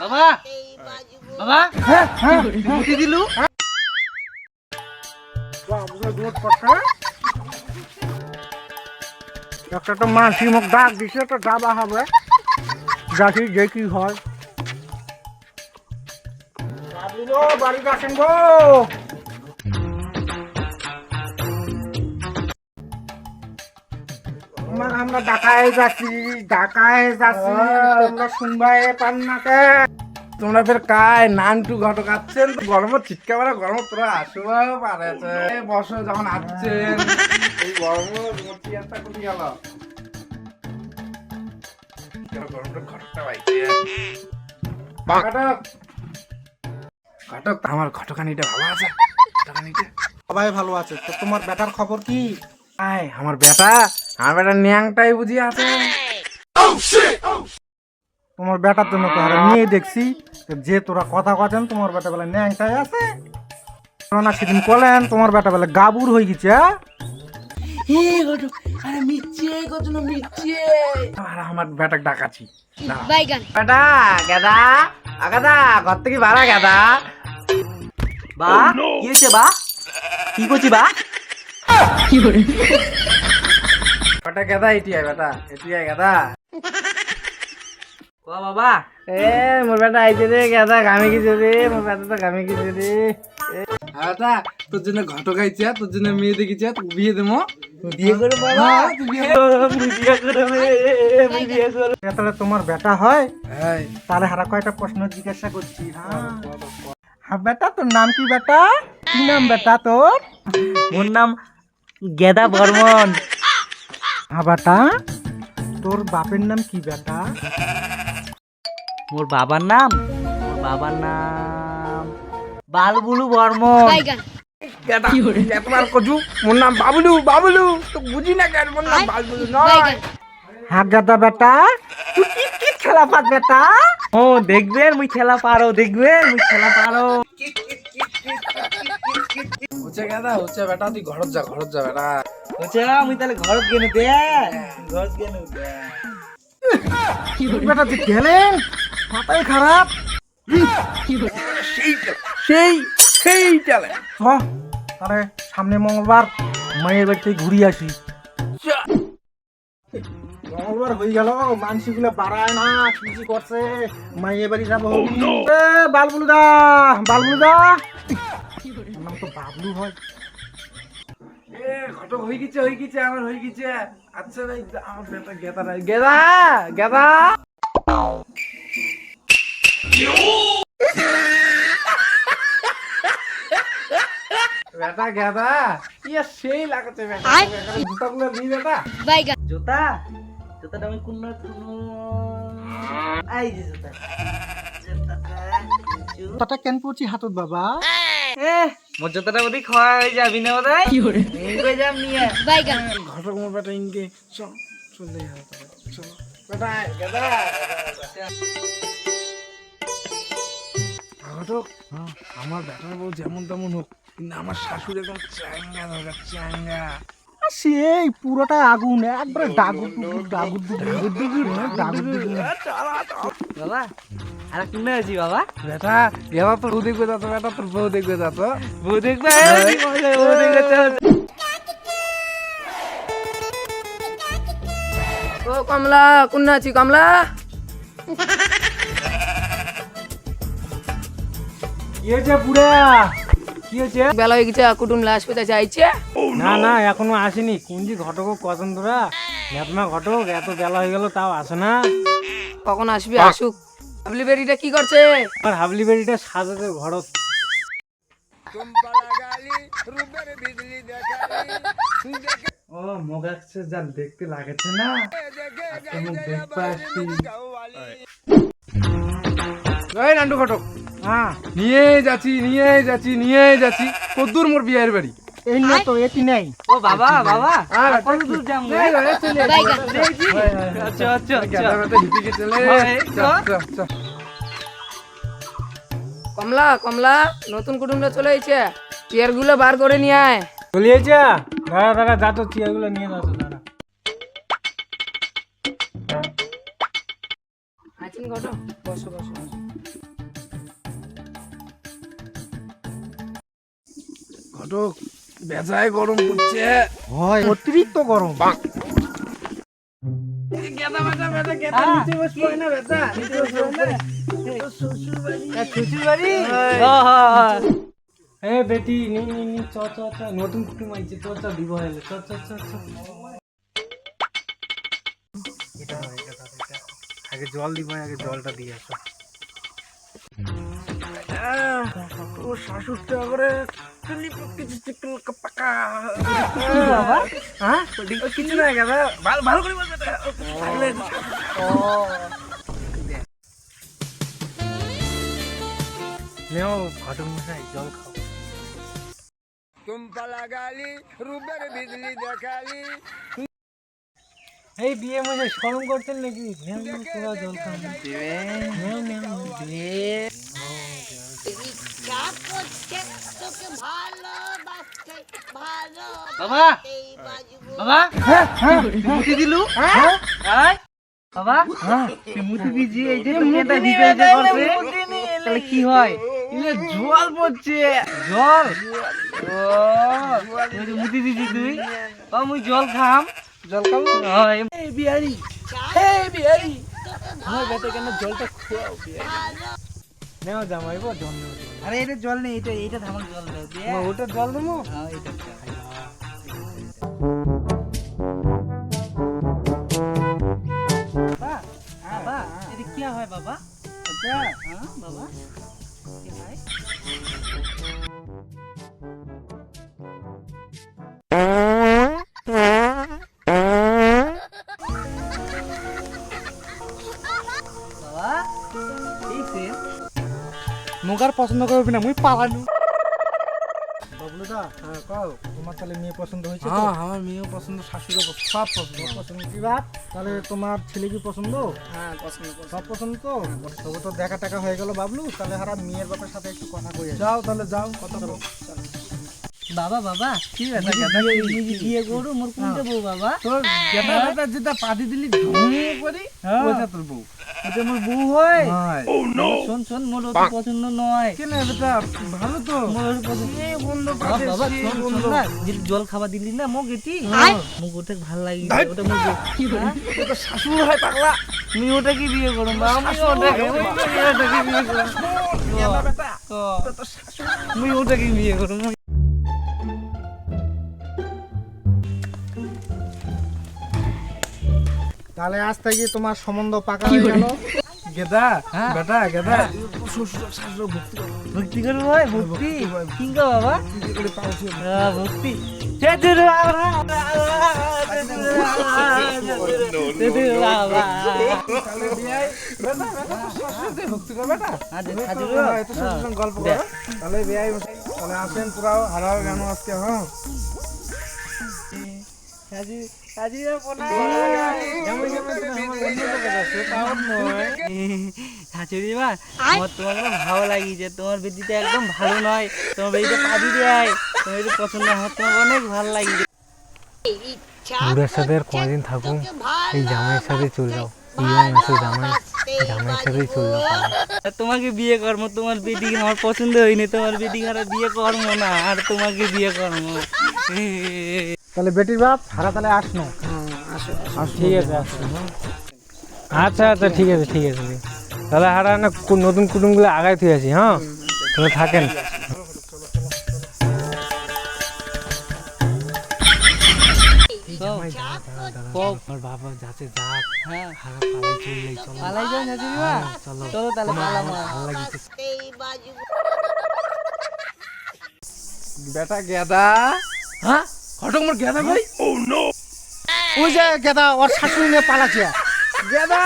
বাবা! বাবা! দিলু? একটা তো মানসি মোক ডাক দিছে তো যাবা হবে। যাচ্ছি যে কি হয়। বাড়িতে আসেন গো? আমার আমরা ঢাকায় যাচ্ছি ঢাকায় যাচ্ছি। তোমরা শুনবাই পান না কে তোমরা ফের কায় নানটু ঘটক আছেন গরম গরম তোরা পারেছে বসো যখন আসছেন। এই গরম কোথায় গেল। গরমটা ঘটকটা বাইছে ঘটক। ঘটক আমার ঘটকানিটা ভালো আছে? ঘটকানিটা? সবাই ভালো আছে। তো তোমার বেটার খবর কি? আয় আমার বেটা। আমার বেটা ন্যাংটাই বুঝি আছে। তোমার বেটার জন্য তো আর মেয়ে দেখছি। যে তোরা কথা কথা তোমার বেটা বেলা ন্যাংটাই আছে। না সেদিন কলেন তোমার বেটা বেলা গাবুর হয়ে গেছে হ্যাঁ? আরে আমার বেটাকে ডাকাছি দাঁড়া। বাইগান বেটা গেদা আগাদা ঘর থেকে গেদা। বা কি হয়েছে বা? কি করছি বা? বেটা গেদা এটি আয় বেটা এটি আয় গেদা ও বাবা। এ মোর বেটা আইছে রে গেদা গামে গেছে রে মোর বেটা তো গামে গেছে রে বেটা তোর জন্য ঘটক আইছে তোর জন্য মেয়ে দেখেছে তোকে বিয়ে দেবো বিয়ে করে বাবা। বিয়ে বিয়ে করে বিয়ে করে তাহলে তোমার বেটা হয় হ্যাঁ। তাহলে হারা কয়টা প্রশ্ন জিজ্ঞাসা করছি হ্যাঁ হ্যাঁ বেটা তোর নাম কি বেটা? কি নাম বেটা তোর মোর নাম গেদা বর্মন হ্যাঁ বেটা তোর বাপের নাম কি বেটা? মোর বাবার নাম? মোর বাবার নাম বালবুলু বর্মন। বাইগান এতবার কজু মোর নাম বাবলু বাবলু তো বুঝি না কেন মোর নাম বাবলু নয়। বাইগান হ্যাঁ গাদা বেটা তুই কি কি খেলা পাত বেটা? ও দেখবেন মুই খেলা পারো দেখবেন মুই খেলা পারো। হচ্ছে গাদা হচ্ছে বেটা তুই ঘরত যা ঘরত যা বেটা। মুই তাহলে ঘরত গেলে দে ঘরত গেলে দে বেটা তুই গেলেন মাথায় খারাপ? সেই সেই চলে চ তাহলে সামনে মঙ্গলবার মায়ের বাড়ি থেকে ঘুরিয়ে আসি মঙ্গলবার হয়ে গেল মানসিগুলো বাড়ায় না কি করছে মায়ের বাড়ি যাব। এ, বালবুলু দা বালবুলু দা নাম তো বাবলু হয়। এ ঘটক হয়ে গেছে হয়ে গেছে আমার হয়ে গেছে। আচ্ছা রে আমার বেটা গেদা গেদা গেদা। বেটা গেদা। ইয়া সেই লাগাচ্ছে বেটা। জুতাগুলো দিই বেটা। জুতা? জুতাটা আমি কোন আই যে জুতা। কেন পড়ছি হাতত বাবা? এ। মোর জুতাটা বোধহয়। ক্ষয় হয়ে যাবি না বোধহয় নিয়ে। ঘটক মোর বেটা ইনকে চল চলে যাও তাহলে চলো। বেটা গেদা। ঘটক আমার বেটার বউ যেমন তেমন হোক কিন্তু আমার শাশুড়ি একদম চাঙ্গা দরকার চাঙ্গা সেই পুরোটা আগুন একবারে ডাগুর ডুগুর ডাগুর ডুগুর ডাগুর ডুগুর বাবা আর কোনে আছি বাবা? বেটা তোর বউ দেখবে যাতো বেটা তোর বউ দেখবে যাতো বউ দেখবে? বউ দেখবে চল। ও কমলা কোন আছি কমলা? কি হয়েছে বুড়া কি হয়েছে? বেলা হয়ে গেছে কুটুম লাশ পেতে চাইছে না না এখনও আসেনি। কুঞ্জি ঘটক কজন তোরা? ঘটক এত বেলা হয়ে গেল তাও আসে না। কখন আসবি আসুক। হাবলি বেরিটা কি করছে? আর হাবলি বেড়িটা সাজাতে ঘরত। ও মোগাচ্ছে যা দেখতে লাগেছে না? মুখ দেখতে আসছি। এই নান্টু ঘটক হ্যাঁ নিয়ে যাচ্ছি নিয়ে যাচ্ছি নিয়ে যাচ্ছি। কদ্দুর মোর বিয়ের বাড়ি। এই না তো এটি নেই। ও বাবা বাবা। আর কত দূর যাম রে? আচ্ছা আচ্ছা। আচ্ছা চলে হয়, চল, চল, চল। কমলা কমলা নতুন কুটুমরা চলে এসেছে। চেয়ারগুলো বার করে নিয়ে আয়। দাঁড়া দাঁড়া যা তো চেয়ারগুলো নিয়ে যাও তো দাঁড়া। আছেন ঘটক বসো বসো। ঘটক বেজায় গরম পড়ছে। হয় অতিরিক্ত গরম। গেদা বেটা বেটা গেদা নিচে বসবো না বেটা নিচে বসবো না। শ্বশুর বাড়ি এ বেটি নি নি নি চ চ চ। নতুন কুটুম আইছে চ চ দিব হলে চ চ চ চ। আগে জল দিব আগে জলটা দিয়ে আসো। ও শাশুড়টা করে কিছু চিকল পাকা বাবা হ্যাঁ কিছু না গেদা ভালো ভালো করে বলবে থাকলে নেও ঘটক মশাই জল খাও এই বিয়ে মশাই শরম করছেন নাকি? নেও নেও তোরা জল খাও। নেও নেও দিজি কি হয়? জল পড়ছে। জল ও যে মুতি তুই। মুই জল খাম। জল খাব হয়। বিহারি। এই বিহারি। আমার জলটা খুয়াও নেও জামাইবো জল নেও আরে এটা জল নেই এটা এটা ধামাক জল দাও ওটা জল দেবো? হ্যাঁ এটা বাবা বাবা এটা কি হয় বাবা? হ্যাঁ বাবা। নোগার পছন্দ করবি না মুই পালানু। বাবলুদা হ্যাঁ কও তোমার তাহলে মেয়ে পছন্দ হয়েছে হ্যাঁ আমার মেয়েও পছন্দ শাশুড়ও সব পছন্দ। পছন্দ কি বাপ? তাহলে তোমার ছেলে কি পছন্দ? হ্যাঁ পছন্দ করো সব পছন্দ তো? তবে তো দেখা টাকা হয়ে গেল বাবলু তাহলে হারা মেয়ের বাপের সাথে একটু কথা কই যাও তাহলে যাও কথা বলো। বাবা বাবা কি ব্যাপার? বিয়ে করু মোর কোনটা বউ বাবা। তোর গেটা বেটা যেটা পাদি দিলি ধুম করি হ্যাঁ। ওইটা তোর বউ। এটা মোর বউ হয়। হয়। শোন শোন মোর পছন্দ নয়। কেন বেটা ভালো তো। মোর পছন্দ এই বন্ধ বাবা শোন শোন না যে জল খাবার দিলি না মোক এটি? মোক ওটা ভালো লাগি ওটা মোক কি হ্যাঁ? শাশুড় হয় পাগলা। তুমি ওটাকে বিয়ে করো? মা আমি আমি ওটাকে বিয়ে করো? ও, ওটাকে বিয়ে করো? তাহলে আজ থেকে তোমার সম্বন্ধ পাকা হয়ে গেল গেদা হ্যাঁ। বেটা গেদা ভক্তি করো ভক্তি করো ভাই ভক্তি কিংকা বাবা হ্যাঁ, ভক্তি আচ্ছা, হ্যাঁ, গল্প তাহলে বিয়াই তাহলে আসেন পুরাও হারাও কেন আজকে হ্যাঁ ভালো লাগিছে তোমার বেদিটা একদম ভালো নয় তোমার বেদিটা পাদি দেয় তোমার পছন্দ হয় তোমাকে অনেক ভালো লাগিছে ইচ্ছা সাথে আর কদিন থাকুন এই জামাইয়ের সাথে চলে যাও এই মাসে জামাই সাথেই তোমাকে বিয়ে করব তোমার বেদি আমার পছন্দ হয়নি তোমার বেদি খারাপ বিয়ে করব না আর তোমাকে বিয়ে করব। তাহলে বেটির বাপ হারা তাহলে আসনো ঠিক আছে আসো আচ্ছা আচ্ছা ঠিক আছে ঠিক আছে। তাহলে হারা না নতুন কুটুমগুলো আগায় থুয়ে আছি হ্যাঁ? তাহলে থাকেন। বাবা যাক হ্যাঁ। হারা পালাই চললেই চলো। পালাই যাও শাশুড়ি মা। চলো। চলো তাহলে পালামো ভালো লাগিছে। এই বাজবো বেটা গেদা। হ্যাঁ? ঘটক মোর গেদা ভাই ওই যে গেদা ওর শাশুড়ি নিয়ে পালাচ্ছে। গেদা।